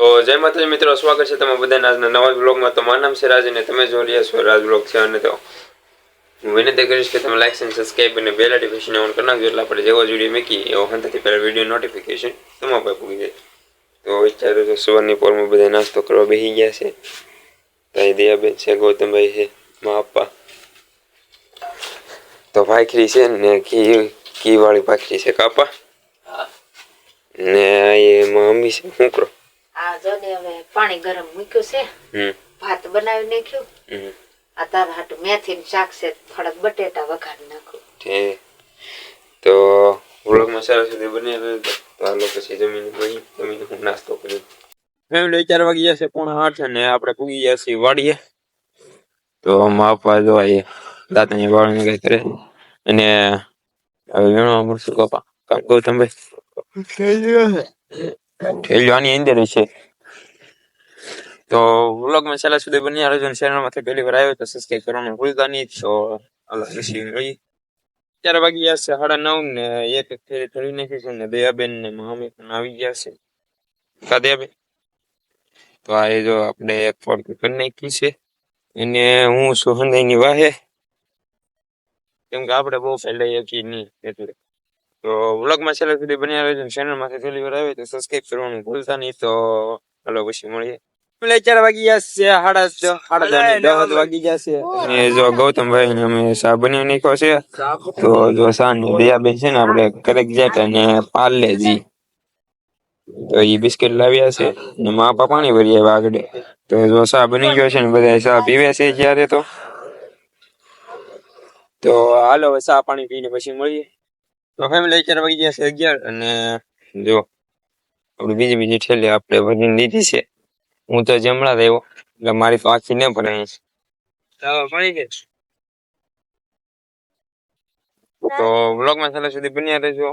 તો જય માતાજી મિત્રો સ્વાગત છે તમે બધાના આજના નવા બ્લોગમાં તો મારું નામ છે રાજ અને તમે જોઈ રહ્યા છો રાજ બ્લોગ છે અને તો હું વિનંતી કરીશ કે તમે લાઇક અને સબસ્ક્રાઈબ અને બેલ નોટિફિકેશન ઓન કરી નાખજો એટલે આપણે જેવો જોડી વીડિયો મૂકી એવો હંતાથી પહેલાં વીડિયો નોટિફિકેશન તમારા પાસે પૂગી જાય. તો વિચારું તો સવારની પોરમાં બધા નાસ્તો કરવા બેસી ગયા છે. તાઈ દયાબેન છે ગૌતમભાઈ છે મા પપ્પા. તો ભાખરી છે ને ઘી ઘીવાળી ભાખરી છે કાપા. ને એ મમ્મી છે શું કરો? આ જો ને હવે પાણી ગરમ મૂક્યું છે ભાત બનાવી નાખ્યું. આ તારા હાટુ મેથી ને શાક છે થોડાક બટેટા વઘારી નાખું. તો. વ્લોગમાં સારા સુધી બને તો આ લોકો છે જમીન બની જમીન હું નાસ્તો કરી ફેમિલી ચાર વાગી જશે પોણા આઠ ને આપણે પૂગી ગયા છીએ વાડીએ. તો માપા જો એ દાંતની વાળની કઈ કરે. અને હવે વેણવા મળશું કપા કામ ગૌતમભાઈ ઠેલ્યો આની અંદર છે. તો વ્લોગમાં છેલ્લા સુધી બની રહેજો ચેનલમાંથી પહેલી વાર આવ્યો તો સબસ્ક્રાઈબ કરવાનું ભૂલતા નહીં. તો અલગ મળીએ ચાર વાગી ગયા છે, સાડા નવ ને એક એક ફેરી થોડી નાખી છે ને દયાબેન ને મહામી પણ આવી ગયા છે. દયાબેન? તો આ જો આપણે એક ફોન કરી નાખી છે. અને હું છું હંદાઈની વાહે. કેમ કે આપણે બહુ ફેલાઈ શકીએ નહીં એટલે. તો વ્લોગમાં છેલ્લા સુધી બન્યા રહેજો ચેનલમાંથી પહેલી વાર આવે તો સબસ્ક્રાઈબ કરવાનું ભૂલતા નહીં. તો હાલો પછી મળીએ. એટલે ચાર વાગી ગયા છે સાડા છ, સાડા દસ દસ વાગી ગયા છે અને જો ગૌતમભાઈ ને અમે ચા બનાવી નાખ્યો છે તો જો સા ને દયાબેન છે ને આપણે કરેક્ટ જેટ અને પાર્લેજી તો એ બિસ્કિટ લાવ્યા છે ને મા પપ્પા પાણી ભરી આવ્યા આગળ તો જો ચા બની ગયો છે ને બધા ચા પીવે છે જ્યારે તો તો હાલો હવે ચા પાણી પીને પછી મળીએ તો ફેમિલી ચાર વાગી ગયા છે અગિયાર અને જો આપણી બીજી બીજી ઠેલી આપણે ભરીને લીધી છે હું તો જમણા જ એટલે મારી તો આખી ને ભરાય ગઈ. તો વ્લોગમાં છેલ્લા સુધી બન્યા રહેજો.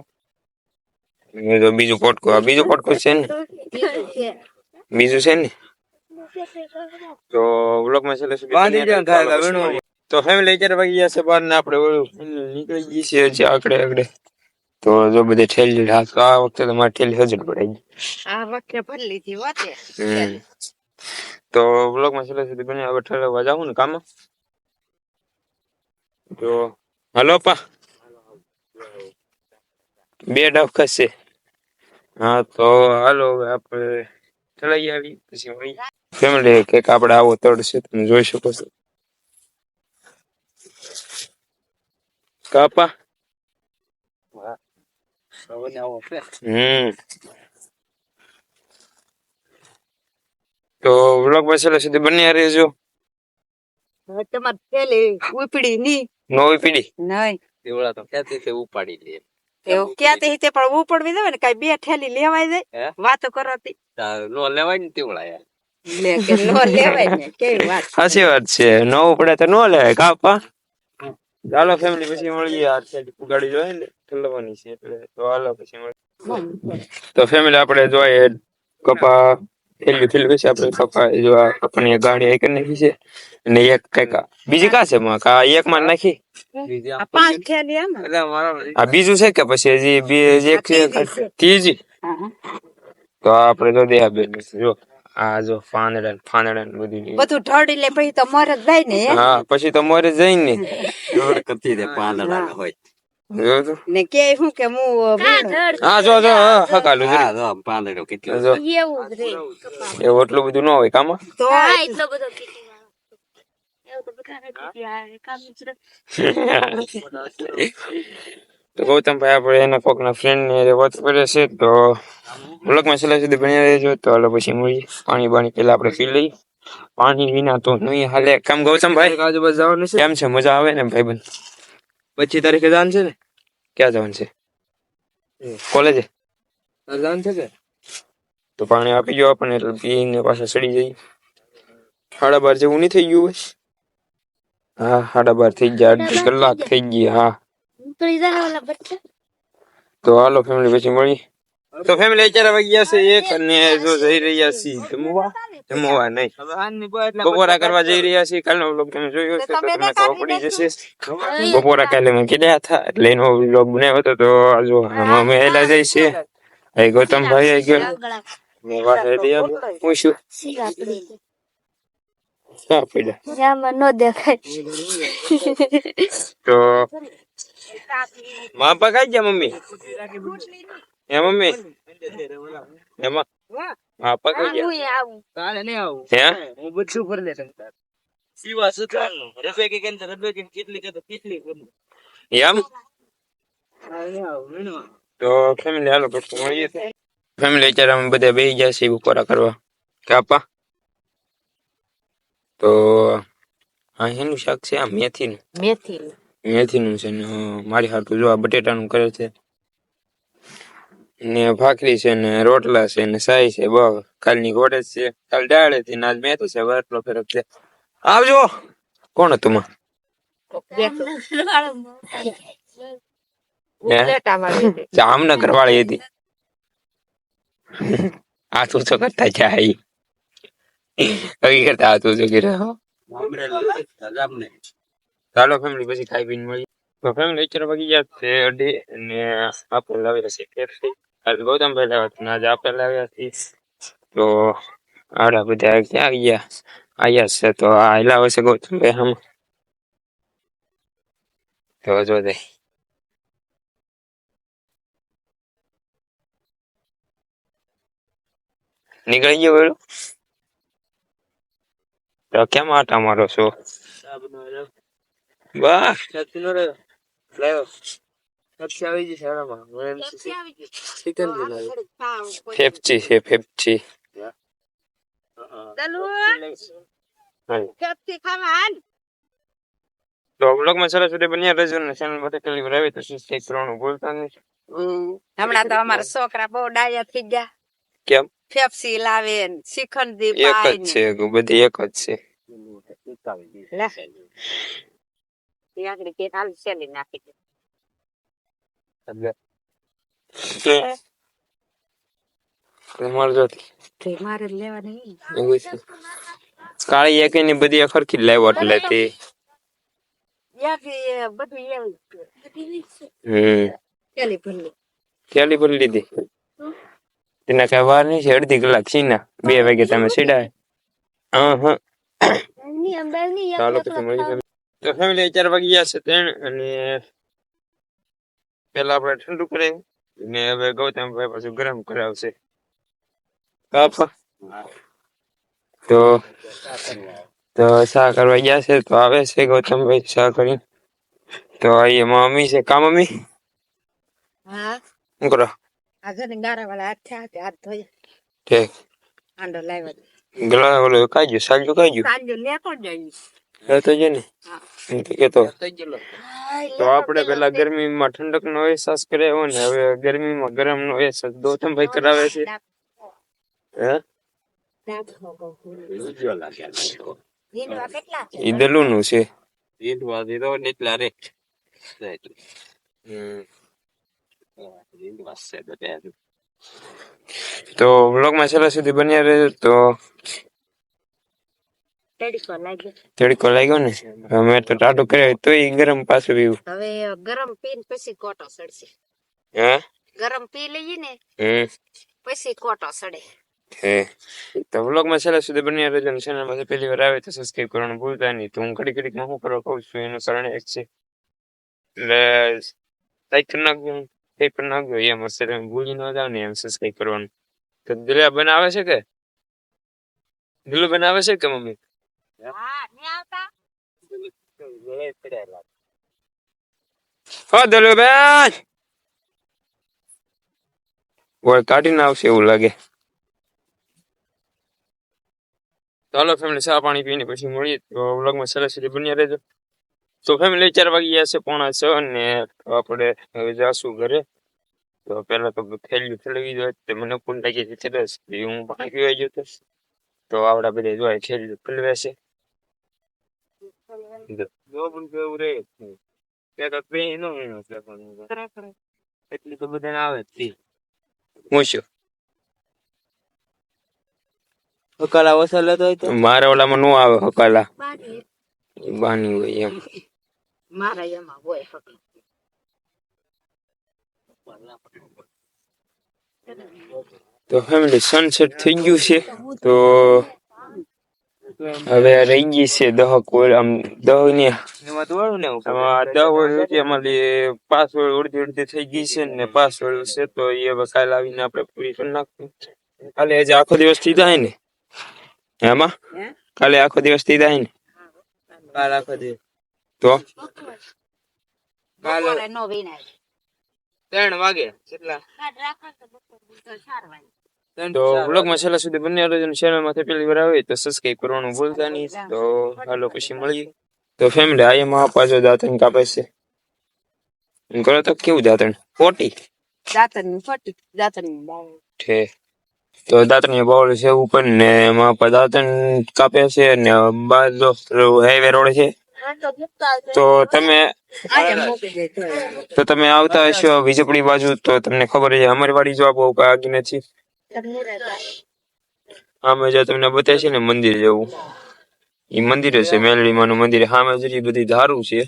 તો બીજું પોટકો આ બીજું પોટકો છે ને? બીજું છે ને? તો વ્લોગમાં છેલ્લે સુધી તો ફેમિલી અત્યારે વાગી ગયા છે બહાર ને આપણે નીકળી ગઈ છે હજી આકડે આકડે તો જો બધે ઠેલી હાથ તો આ વખતે તો મારી ઠેલી હજર પડાઈ ગઈ. આ વખતે ભરી લીધી વાતે તો તો વ્લોગમાં છેલ્લે સુધી બને હવે ઠરવા જાવું ને કામ? તો હલો પા. બે ડફ ખસે હા તો હાલો હવે આપણે ચલાઈ આવી પછી ફેમિલી કંઈક આપણે આવો તડ છે તમે જોઈ શકો છો. કાપા હમ તો વ્લોગમાં છેલ્લે સુધી બન્યા રહેજો. તમારે પેલી ઉપડી ની. નવી પીડી નહીં. તેવડા તો ક્યાંથી તે ઉપાડી લે? એવું ક્યાં તે તે પણ ઉપડવી દેવે ને કઈ બે ઠેલી લેવાય? જાય. વાતો કરતી તાર નો લેવાય ને તેવળા યાર. લે કે નો લેવાય ને કેવી વાત સાચી વાત છે. નો ઉપડે તો નો લે કાપા ચાલો ફેમિલી પછી મળીએ. આ છે ગાડી જોઈએ ને. ઠલવાની છે એટલે તો હાલો પછી તો ફેમિલી આપણે જોઈએ કપા થેલી થેલી છે આપણે કપા જો આ કપાની ગાડી એક નાખી છે અને એક કંઈક બીજી કા છે? માં કા એક માં નાખી? આ બીજું છે કે પછી હજી બે એક છે? ત્રીજી. તો આપણે તો દે બેન જો આ જો ફાંદડા ને ફાંદડા ને બધું ઢળી લે પછી તો મર જ જાય ને હા પછી તો મરે જાય ને. જોર કતી દે પાંદડા હોય. ને કે શું કે હું હા જો જો હકાલું હા જો. પાંદડો કેટલો જો. એવું એટલું બધું ન હોય કામ તો તો ગૌતમભાઈ આપણે એના કોકના ફ્રેન્ડ ને વાત કરે છે તો બ્લોગમાં છેલ્લા સુધી બની રહેજો તો હાલો પછી મળીએ. પાણી બાણી પેલા આપણે પી લઈએ. પાણી વિના તો નહીં હાલે. કેમ ગૌતમભાઈ આજુબાજુ જવાનું છે? કેમ છે? મજા આવે ને ભાઈબંધ? પચીસ તારીખે જવાનું છે ને? ક્યાં જવાનું છે? કોલેજે? તારે જવાનું છે કે? તો પાણી આપી ગયો આપણને એટલે પીને પાછા સડી જઈ સાડા બાર જેવું નહીં થઈ ગયું બસ? હા સાડા બાર થઈ ગયા અડધી કલાક થઈ ગઈ હા. તો હાલો ફેમિલી પછી મળી તો ફેમિલી અત્યારે વાગ્યા છે એક અને જો જઈ રહ્યા છીએ જમવા. જમવા નહીં. બપોરા કરવા જઈ રહ્યા છીએ. કાલનો વ્લોગ તમે જોયો છે તો તમને ખબર પડી જશે. બપોરા કાલે મેં કીધા હતા એટલે એનો વ્લોગ બનાવ્યો હતો તો જો અમે એલા જઈ છે ગૌતમ ભાઈ આવી ગયો મેં વાત આવ્યો. પૂછ્યું. શા પડ્યા આમાં નો દેખાય. તો ગયા મમ્મી? એ મમ્મી? એમાં? ગયા. હું નહીં આવું. હે? હું બધું ભરી લે તને સીવા સુતા રબે કે કેમ રબે કે કેટલી કે કેટલી એમ? તારે નહીં આવું નહીં આવું. તો ફેમિલી હાલો પછી મળીએ ફેમિલી અત્યારે અમે બધા બેસી ગયા છીએ બપોરા કરવા. કાપા? તો હા એનું શાક છે આ મેથીનું. મેથી મેથીનું છે ને મારી હાટું જો આ બટેટાનું કરે છે. ને ભાખરી છે ને રોટલા છે ને સાઈ છે બહુ કાલની ઘોડે છે. કાલ દાળ હતી આજ મેં તો છે હવે એટલો ફેરક છે. આવજો. કોણ હતું માં? જામનગર વાળી હતી. આ તું છો કરતા જાય. કઈ કરતા હાથ ઊંચો કર્યો ચાલો ફેમિલી પછી ખાઈ પીને મળી તો ફેમિલી અત્યારે વાગી ગયા છે અઢી ને આપણે લાવ્યા છે પેપ્સી આજે ગૌતમભાઈ લાવ્યા હતા આજે આપણે લાવ્યા છીએ. તો આડા બધા ક્યાં ગયા? આયા છે તો આ લાવે છે ગૌતમભાઈ હમ તો જો દે. નીકળી ગયો વેળો તો કેમ આટા મારો છો? વાહ શક્તિ આવી ગઈ આરામાં હું એમ ચિકન લાવ્યો ફેફચી છે ફેફચી તો બ્લોગમાં સરસ રીતે બન્યા રહેજો ને ચેનલ માટે કલી રાવી તો સબસ્ક્રાઇબ કરવાનું ભૂલતા નહીં હમણાં તો અમારા છોકરા બહુ ડાયા થઈ ગયા કેમ ફેફસી લાવે ને શ્રીખંડી એક જ છે બધી એક જ છે લે. આગળ કે હાલ સેલી નાખી દે જો મારે લેવાની. કાળી એક ની બધી એટલે તે. થેલી ભરી લીધી. તેના કઈ વાર નહીં છે અડધી કલાક સીના બે વાગે તમે સીડાય હા હા. ચાલો તો ફેમિલી ચાર વાગે ગયા છે ત્રણ અને પેલા આપણે ઠંડુ કરાવ્યું ને હવે ગૌતમભાઈ પાછું ગરમ કરાવશે. તો તો શા કરવા ગયા છે તો આવે છે ગૌતમભાઈ શા કરી. તો અહીંયા મમ્મી છે. કા મમ્મી? હા. શું કરો? ઠીક. ગળા ઓલો કાજુ સાંજુ કાઈ ગયું લેતો જઈશ એ તો છે ને. એમ તો કેતો. તો આપણે પેલા ગરમીમાં ઠંડક નો અહેસાસ કર્યો ને હવે ગરમીમાં ગરમ નો અહેસાસ ગૌતમભાઈ કરાવે છે. હે? દલું નું છે? ને એટલા રે. તો વ્લોગમાં છેલ્લા સુધી બન્યા રહેજો. તો તડકો લાગ્યો ને? અમે તો ટાટું કર્યો તો ઈ ગરમ પાછું પીવું. હવે ગરમ પીને પછી કોટો સડશે. હે? ગરમ પી લઈએ ને પછી કોટો સડે. હે? તો વ્લોગમાં છેલ્લા સુધી બન્યા રહેજો ને ચેનલમાં પહેલી વાર આવે તો સબસ્ક્રાઇબ કરવાનું ભૂલતા નહીં. તો હું ઘડી ઘડીમાં શું કરવા કહું છું એનું કારણ એક છે. એટલે લાઈક કરી નાખજો સબસ્ક્રાઇબ પણ નાખજો. એમ હશે તમે ભૂલી ન જાવ ને એમ સબસ્ક્રાઇબ કરવાનું. તો દિલ્યા બનાવે છે કે? દિલું બનાવે છે કે મમ્મી? કાઢીને આવશે એવું લાગે. ચાલો ફેમિલી ચા પાણી પીને પછી મળીએ. તો વ્લોગમાં સરસ રીતે બન્યા રહેજો. તો ફેમિલી ચાર વાગી ગયા છે પોણા છ ને આપણે હવે જાશું ઘરે. તો પેલા તો થેલ્યું થેલવી દો તે મને કોણ લાગી હતી તરસ હું પાણી પીવા ગયો તો. આવડા બધા જોઈ થેલ્યું ખુલવે છે. જો પણ કેવું રે તે બે નો વીણો છે પણ એટલી તો બધાને આવે જ શું હકાલા લેતો હોય તો મારા ઓલામાં નો આવે હકાલા બાની હોય એમ મારા એમાં હોય હક તો ફેમિલી સનસેટ થઈ ગયું છે તો હવે રહી ગઈ છે દહ કોલ આમ દહ ને. દહ હોય હતી અમારી પાંચ હોય અડધી અડધી થઈ ગઈ છે ને પાંચ હોય છે તો એ હવે કાલે આવીને આપણે પૂરી કરી નાખશું. કાલે આજે આખો દિવસથી થાય ને? એમાં કાલે આખો દિવસથી થાય ને? કાલે આખો દિવસ. તો? કાલે નો વિનાય ત્રણ વાગે કેટલા? તો વ્લોગમાં છેલ્લા સુધી બંને ચેનલમાંથી પહેલી વાર આવે તો સબસ્ક્રાઇબ કરવાનું ભૂલતા નહીં. તો હાલો પછી મળીએ. તો ફેમિલી આ એમાં પાછો દાંતણ કાપે છે? એમ કરો તો કેવું દાંતણ ફોટી દાંતણ ફોટી દાંતણ ઠે તો દાંતણ બાવળ છે ઉપર ને એમાં દાંતણ કાપે છે ને બાર હાઈવે રોડ છે. તો તમે તો? તમે આવતા હશો વીજપડી બાજુ તો તમને ખબર છે અમારી વાડી જો બહુ આગી નથી. આમે જો તમને બતાવે છે ને મંદિર જેવું એ મંદિર છે મેલડીમાં નું મંદિર. સામે જરી બધી ધારું છે.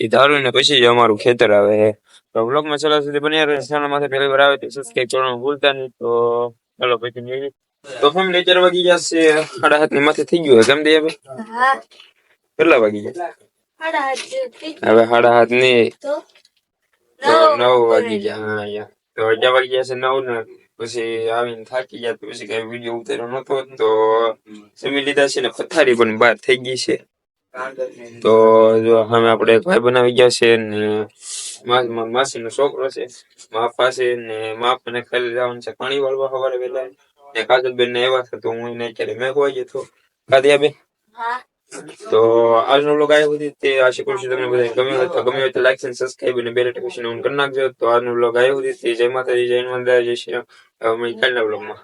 એ ધારું ને પછી જ અમારું ખેતર આવે છે. તો બ્લોગમાં છેલ્લા સુધી બન્યા રહે ચેનલમાંથી પહેલી વાર આવે તો સબસ્ક્રાઇબ કરવાનું ભૂલતા નહીં. તો ચાલો પછી તો ફેમિલી ચાર વાગી ગયા છે. સાડા હાથની માથે થઈ ગયું કેમ દે હવે કેટલા વાગી ગયા? હવે સાડા હાથની નવ વાગી ગયા. હા તો અગિયાર વાગી ગયા છે નવ ને પછી આવીને થાકી ગયા તો પછી કઈ વીડિયો ઉતાર્યો નતો. તો જમી લીધા છે ને પથારી પણ બહાર થઈ ગઈ છે. તો જો અમે આપણે એક ભાઈ બનાવી ગયા છે ને માસી નો છોકરો છે. માપા પાસે ને માપ મને ખાલી જવાનું છે પાણી વાળવા સવારે વહેલા. ને કાજલ બેન ને એવા છે તો હું એને અત્યારે મેં કોઈ જતો તો કાદિયા બેન તો આજનો બ્લોગ આવ્યો હતી તે આશા કરું છું તમને બધાને ગમ્યો હોય તો ગમ્યો હોય તો લાઈક અને સબસ્ક્રાઇબ અને બેલ નોટિફિકેશન ઓન કરી નાખજો. તો આજનો બ્લોગ આવ્યો હતી તે જય માતાજી જય દાદા, જય શ્રી રામ. હવે કાલના વ્લોગમાં